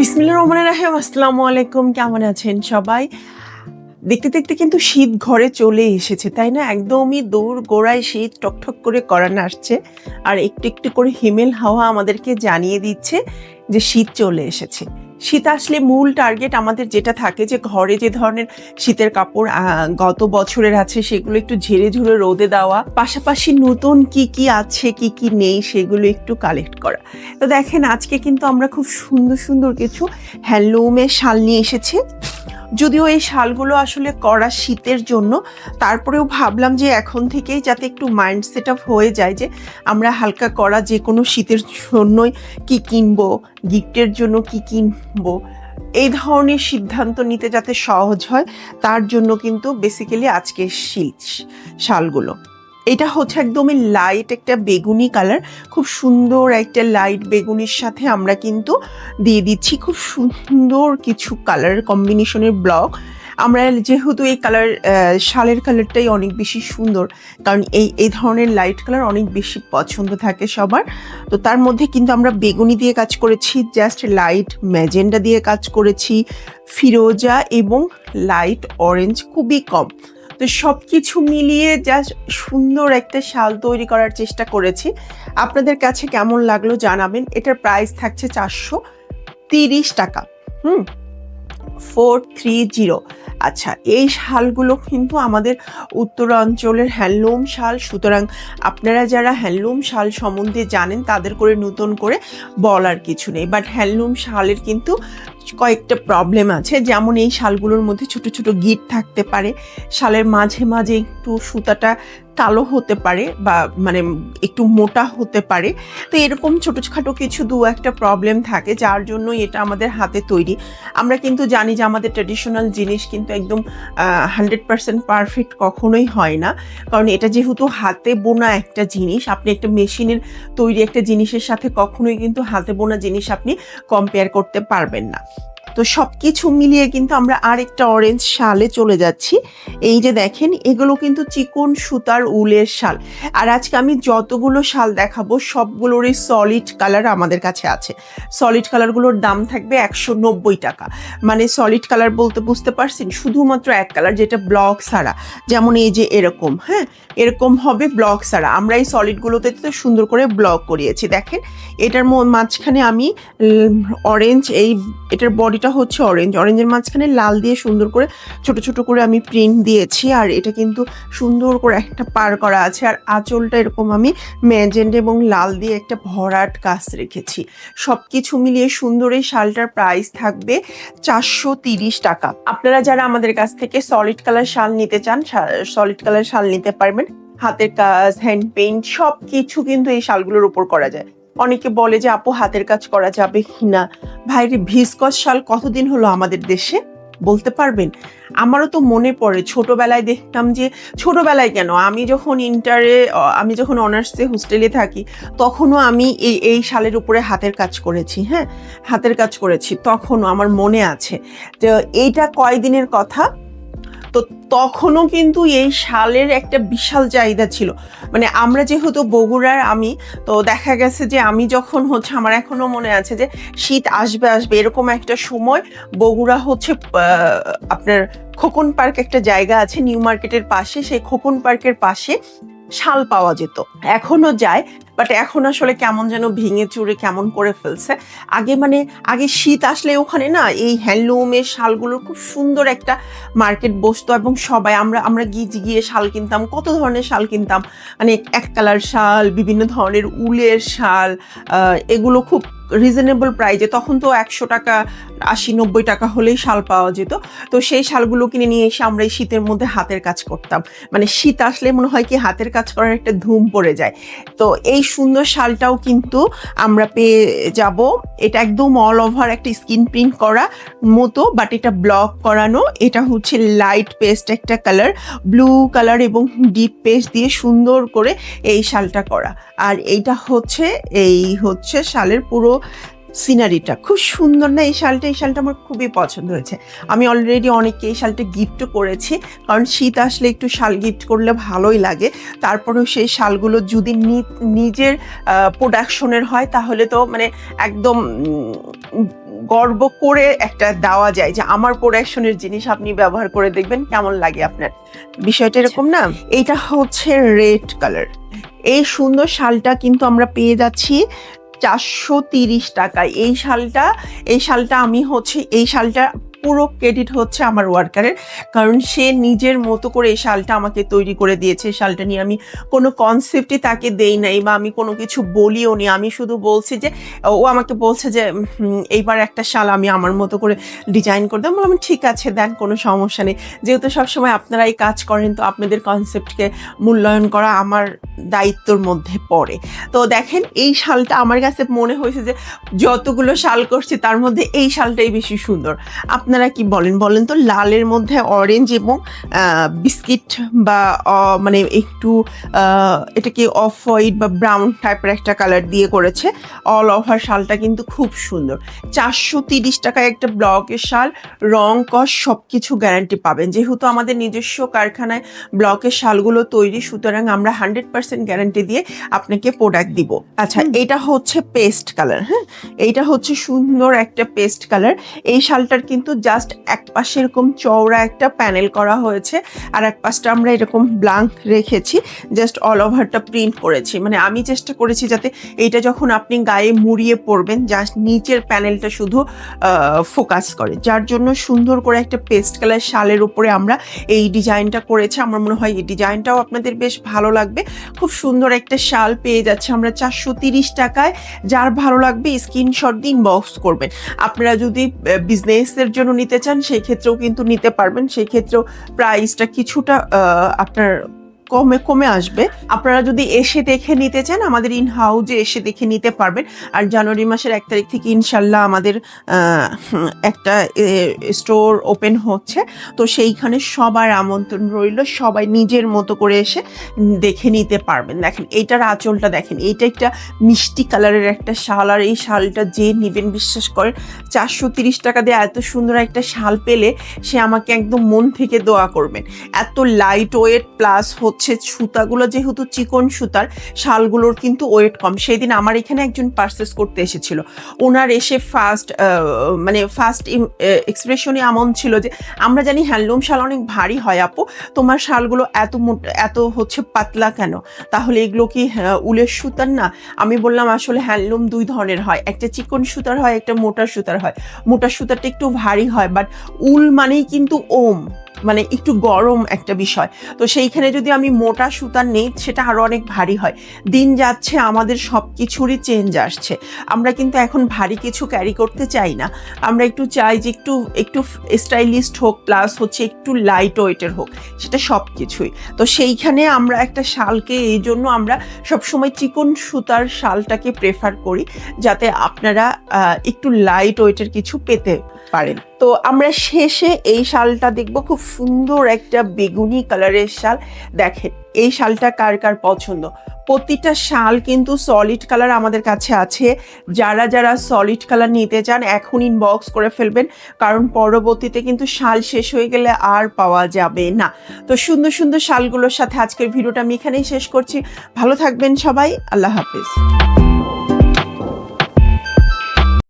বিসমিল্লা রহমান রাহিম, আসসালামু আলাইকুম, কেমন আছেন সবাই? দেখতে দেখতে কিন্তু শীত ঘরে চলে এসেছে, তাই না? একদমই দূর গোড়ায় শীত টকঠক করে করানো আসছে, আর একটু একটু করে হিমেল হাওয়া আমাদেরকে জানিয়ে দিচ্ছে যে শীত চলে এসেছে। শীত আসলে মূল টার্গেট আমাদের যেটা থাকে যে ঘরে যে ধরনের শীতের কাপড় গত বছরের আছে সেগুলো একটু ঝেড়ে ঝুড়ে রোদে দেওয়া। পাশাপাশি নতুন কি কি আছে, কি কি নেই সেগুলো একটু কালেক্ট করা। তো দেখেন আজকে কিন্তু আমরা খুব সুন্দর সুন্দর কিছু হ্যান্ডলুমের শাল নিয়ে এসেছি। যদিও এই শালগুলো আসলে করা শীতের জন্য, তারপরেও ভাবলাম যে এখন থেকেই যাতে একটু মাইন্ড সেট আপ হয়ে যায় যে আমরা হালকা করা যে কোনো শীতের জন্যই কি কিনবো গিফটের জন্য কি কিনবো, এই ধরনের সিদ্ধান্ত নিতে যাতে সহজ হয়, তার জন্য কিন্তু বেসিক্যালি আজকের শীত শালগুলো। এটা হচ্ছে একদমই লাইট একটা বেগুনি কালার খুব সুন্দর একটা লাইট বেগুনির সাথে আমরা কিন্তু দিয়ে দিচ্ছি খুব সুন্দর কিছু কালার কম্বিনেশনের ব্লক আমরা যেহেতু এই কালার শালের কালারটাই অনেক বেশি সুন্দর, কারণ এই এই ধরনের লাইট কালার অনেক বেশি পছন্দ থাকে সবার। তো তার মধ্যে কিন্তু আমরা বেগুনি দিয়ে কাজ করেছি জাস্ট লাইট ম্যাজেন্ডা দিয়ে কাজ করেছি, ফিরোজা এবং লাইট অরেঞ্জ খুবই কম। তো সব কিছু মিলিয়ে জাস্ট সুন্দর একটা শাল তৈরি করার চেষ্টা করেছি। আপনাদের কাছে কেমন লাগল জানাবেন। এটার প্রাইস থাকছে চারশো তিরিশ টাকা। হুম? ফোর থ্রি জিরো আচ্ছা এই শালগুলো কিন্তু আমাদের উত্তরাঞ্চলের হ্যান্ডলুম শাল। সুতরাং আপনারা যারা হ্যান্ডলুম শাল সম্বন্ধে জানেন, তাদের করে নতুন করে বলার কিছু নেই। বাট হ্যান্ডলুম শালের কিন্তু কয়েকটা প্রবলেম আছে। যেমন এই শালগুলোর মধ্যে ছোট ছোট গিট থাকতে পারে। শালের মাঝে মাঝে একটু সুতাটা কালো হতে পারে বা মানে একটু মোটা হতে পারে। তো এরকম ছোটোখাটো কিছু দু একটা প্রবলেম থাকে, যার জন্য এটা আমাদের হাতে তৈরি। আমরা কিন্তু জানি যে আমাদের ট্রেডিশনাল জিনিস কিন্তু একদম হান্ড্রেড পার্সেন্ট পারফেক্ট কখনোই হয় না। কারণ এটা যেহেতু হাতে বোনা একটা জিনিস, আপনি একটা মেশিনের তৈরি একটা জিনিসের সাথে কখনোই কিন্তু হাতে বোনা জিনিস আপনি কম্পেয়ার করতে পারবেন না। তো সব কিছু মিলিয়ে কিন্তু আমরা আরেকটা অরেঞ্জ শালে চলে যাচ্ছি। এই যে দেখেন, এগুলো কিন্তু চিকন সুতার উলের শাল। আর আজকে আমি যতগুলো শাল দেখাবো, সবগুলোরই সলিড কালার আমাদের কাছে আছে। সলিড কালারগুলোর দাম থাকবে একশো নব্বই টাকা। মানে সলিড কালার বলতে বুঝতে পারছেন? শুধুমাত্র এক কালার যেটা ব্লক ছাড়া। যেমন এই যে এরকম হ্যাঁ? এরকম হবে ব্লক ছাড়া। আমরা এই সলিডগুলোতে তো সুন্দর করে ব্লক করিয়েছি। দেখেন, এটার মাঝখানে আমি অরেঞ্জ এই, এটার বডিটা হচ্ছে অরেঞ্জ অরেঞ্জের মাঝখানে লাল দিয়ে সুন্দর করে ছোট ছোট করে আমি প্রিন্ট দিয়েছি আর এটা কিন্তু সুন্দর করে একটা পার করা আছে। আর আঁচলটা এরকম আমি ম্যাজেন্ড এবং লাল দিয়ে একটা ভরাট কাজ রেখেছি। সব কিছু মিলিয়ে সুন্দর এই শালটার প্রাইস থাকবে চারশো টাকা। আপনারা যারা আমাদের কাছ থেকে সলিড কালার শাল নিতে চান সলিড কালার শাল নিতে পারবেন। হাতের কাজ হ্যান্ড পেইন্ট সব কিছু কিন্তু এই শালগুলোর উপর করা যায়। অনেকে বলে যে, আপু, হাতের কাজ করা যাবে কিনা ভাইরে, ভিসকস শাল কতদিন হলো আমাদের দেশে? বলতে পারবেন? আমারও তো মনে পড়ে ছোটবেলায় দেখতাম যে, ছোটবেলায় কেন? আমি যখন ইন্টারে আমি যখন অনার্সে হোস্টেলে থাকি, তখনও আমি এই এই শালের উপরে হাতের কাজ করেছি হ্যাঁ? হাতের কাজ করেছি, তখনও আমার মনে আছে। তো এইটা কয়দিনের কথা? তো তখনও কিন্তু এই শালের একটা বিশাল চাহিদা ছিল। মানে আমরা যেহেতু বগুড়ার আমি, তো দেখা গেছে যে আমি যখন হচ্ছে, আমার এখনও মনে আছে যে শীত আসবে আসবে এরকম একটা সময় বগুড়া হচ্ছে আপনার খোকন পার্ক একটা জায়গা আছে, নিউ মার্কেটের পাশে, সেই খোকন পার্কের পাশে শাল পাওয়া যেত। এখনও যায় বাট এখন আসলে কেমন যেন ভেঙে চুরে কেমন করে ফেলছে। আগে মানে আগে শীত আসলে ওখানে না এই হ্যান্ডলুমের শালগুলোর খুব সুন্দর একটা মার্কেট বসতো এবং সবাই আমরা আমরা গিয়ে গিয়ে শাল কিনতাম, কত ধরনের শাল কিনতাম। মানে এক কালার শাল, বিভিন্ন ধরনের উলের শাল এগুলো খুব রিজনেবল প্রাইজে তখন তো একশো টাকা, আশি, নব্বই টাকা হলেই শাল পাওয়া যেত। তো সেই শালগুলো কিনে নিয়ে এসে আমরা এই শীতের মধ্যে হাতের কাজ করতাম। মানে শীত আসলে মনে হয় কি হাতের কাজ করার একটা ধুম পড়ে যায়। তো এই সুন্দর শালটাও কিন্তু আমরা পেয়ে যাব। এটা একদম অল ওভার একটা স্কিন প্রিন্ট করা মতো বাট এটা ব্লক করানো। এটা হচ্ছে লাইট পেস্ট একটা কালার ব্লু কালার এবং ডিপ পেস্ট দিয়ে সুন্দর করে এই শালটা করা। আর এইটা হচ্ছে, এই হচ্ছে শালের পুরো সিনারিটা খুব সুন্দর না? এই শালটা এই শালটা আমার খুবই পছন্দ হয়েছে। আমি অলরেডি অনেককে এই শালটা গিফটও করেছি কারণ শীত আসলে একটু শাল গিফট করলে ভালোই লাগে। তারপরেও সেই শালগুলো যদি নিজের প্রোডাকশনের হয় তাহলে তো মানে একদম গর্ব করে একটা দেওয়া যায় যে আমার প্রোডাকশনের জিনিস আপনি ব্যবহার করে দেখবেন কেমন লাগে আপনার। বিষয়টা এরকম না? এইটা হচ্ছে রেড কালার এই সুন্দর শালটা কিন্তু আমরা পেয়ে যাচ্ছি চারশো তিরিশ টাকায়। এই শালটা এই শালটা আমি হচ্ছে এই শালটা পুরো ক্রেডিট হচ্ছে আমার ওয়ার্কারের কারণ সে নিজের মতো করে এই শালটা আমাকে তৈরি করে দিয়েছে। শালটা নিয়ে আমি কোনো কনসেপ্টই তাকে দেই নাই বা আমি কোনো কিছু বলিও নি। আমি শুধু বলছি যে, ও আমাকে বলছে যে এইবার একটা শাল আমি আমার মতো করে ডিজাইন করে দেবো। বললাম, ঠিক আছে, দেন, কোনো সমস্যা নেই। যেহেতু সবসময় আপনারা এই কাজ করেন, তো আপনাদের কনসেপ্টকে মূল্যায়ন করা আমার দায়িত্বর মধ্যে পড়ে। তো দেখেন, এই শালটা আমার কাছে মনে হয়েছে যে, যতগুলো শাল করছি, তার মধ্যে এই শালটাই বেশি সুন্দর। আপনারা কি বলেন? বলেন তো লালের মধ্যে অরেঞ্জ এবং বিস্কিট বা মানে একটু এটাকে অফ হোয়াইট বা ব্রাউন টাইপের একটা কালার দিয়ে করেছে। অল ওভার শালটা কিন্তু খুব সুন্দর। চারশো তিরিশ টাকায় একটা ব্লকের শাল রং কস সব কিছু গ্যারান্টি পাবেন। যেহেতু আমাদের নিজস্ব কারখানায় ব্লকের শালগুলো তৈরি সুতরাং আমরা হান্ড্রেড পার্সেন্ট গ্যারান্টি দিয়ে আপনাকে প্রোডাক্ট দিব। আচ্ছা এটা হচ্ছে পেস্ট কালার হ্যাঁ? এইটা হচ্ছে সুন্দর একটা পেস্ট কালার এই শালটার কিন্তু জাস্ট এক পাশে এরকম চওড়া একটা প্যানেল করা হয়েছে, আর এক পাশটা আমরা এরকম ব্লাঙ্ক রেখেছি জাস্ট অল ওভারটা প্রিন্ট করেছি। মানে আমি চেষ্টা করেছি যাতে এইটা যখন আপনি গায়ে মুড়িয়ে পড়বেন জাস্ট নিচের প্যানেলটা শুধু ফোকাস করে। যার জন্য সুন্দর করে একটা পেস্ট কালার শালের উপরে আমরা এই ডিজাইনটা করেছি। আমার মনে হয় এই ডিজাইনটাও আপনাদের বেশ ভালো লাগবে। খুব সুন্দর একটা শাল পেয়ে যাচ্ছে আমরা চারশো তিরিশ টাকায়। যার ভালো লাগবে স্ক্রিনশট দিন বক্স করবেন। আপনারা যদি বিজনেসের জন্য নিতে চান সেই ক্ষেত্রেও কিন্তু নিতে পারবেন। সেই ক্ষেত্রেও প্রাইসটা কিছুটা আপনার কমে কমে আসবে। আপনারা যদি এসে দেখে নিতে চান, আমাদের ইন হাউজে এসে দেখে নিতে পারবেন। আর জানুয়ারি মাসের এক তারিখ থেকে ইনশাল্লাহ আমাদের একটা স্টোর ওপেন হচ্ছে। তো সেইখানে সবার আমন্ত্রণ রইল। সবাই নিজের মতো করে এসে দেখে নিতে পারবেন। দেখেন, এইটার আঁচলটা দেখেন। এইটা একটা মিষ্টি কালারের একটা শাল। আর এই শালটা যে নেবেন, বিশ্বাস করেন, চারশো তিরিশ টাকা দিয়ে এত সুন্দর একটা শাল পেলে সে আমাকে একদম মন থেকে দোয়া করবেন। এত লাইট ওয়েট প্লাস হচ্ছে সুতাগুলো যেহেতু চিকন সুতার, শালগুলোর কিন্তু ওয়েট কম। সেই দিন আমার এখানে একজন পার্সেস করতে এসেছিল। ওনার এসে ফার্স্ট মানে ফার্স্ট এক্সপ্রেশনই এমন ছিল যে, আমরা জানি হ্যান্ডলুম শাল অনেক ভারী হয় আপু, তোমার শালগুলো এত এত হচ্ছে পাতলা কেন? তাহলে এগুলো কি উলের সুতার না? আমি বললাম, আসলে হ্যান্ডলুম দুই ধরনের হয়। একটা চিকন সুতার হয়, একটা মোটা সুতার হয়। মোটা সুতারটা একটু ভারী হয় বাট উল মানেই কিন্তু ওম। মানে একটু গরম একটা বিষয়। তো সেইখানে যদি আমি মোটা সুতা নেই, সেটা আরও অনেক ভারী হয়। দিন যাচ্ছে, আমাদের সব কিছুরই চেঞ্জ আসছে। আমরা কিন্তু এখন ভারী কিছু ক্যারি করতে চাই না। আমরা একটু চাই যে একটু একটু স্টাইলিস্ট হোক প্লাস হচ্ছে একটু লাইট ওয়েটের হোক, সেটা সব কিছুই তো সেইখানে আমরা একটা শালকে, এই জন্য আমরা সবসময় চিকন সুতার শালটাকে প্রেফার করি, যাতে আপনারা একটু লাইট ওয়েটের কিছু পেতে পারেন। তো আমরা শেষে এই শালটা দেখব। খুব সুন্দর একটা বেগুনি কালারের শাল। দেখেন, এই শালটা কার কার পছন্দ? প্রতিটা শাল কিন্তু সলিড কালার আমাদের কাছে আছে। যারা যারা সলিড কালার নিতে চান, এখন ইনবক্স করে ফেলবেন। কারণ পরবর্তীতে কিন্তু শাল শেষ হয়ে গেলে আর পাওয়া যাবে না। তো সুন্দর সুন্দর শালগুলোর সাথে আজকের ভিডিওটা আমি এখানেই শেষ করছি। ভালো থাকবেন সবাই। আল্লাহ হাফিজ।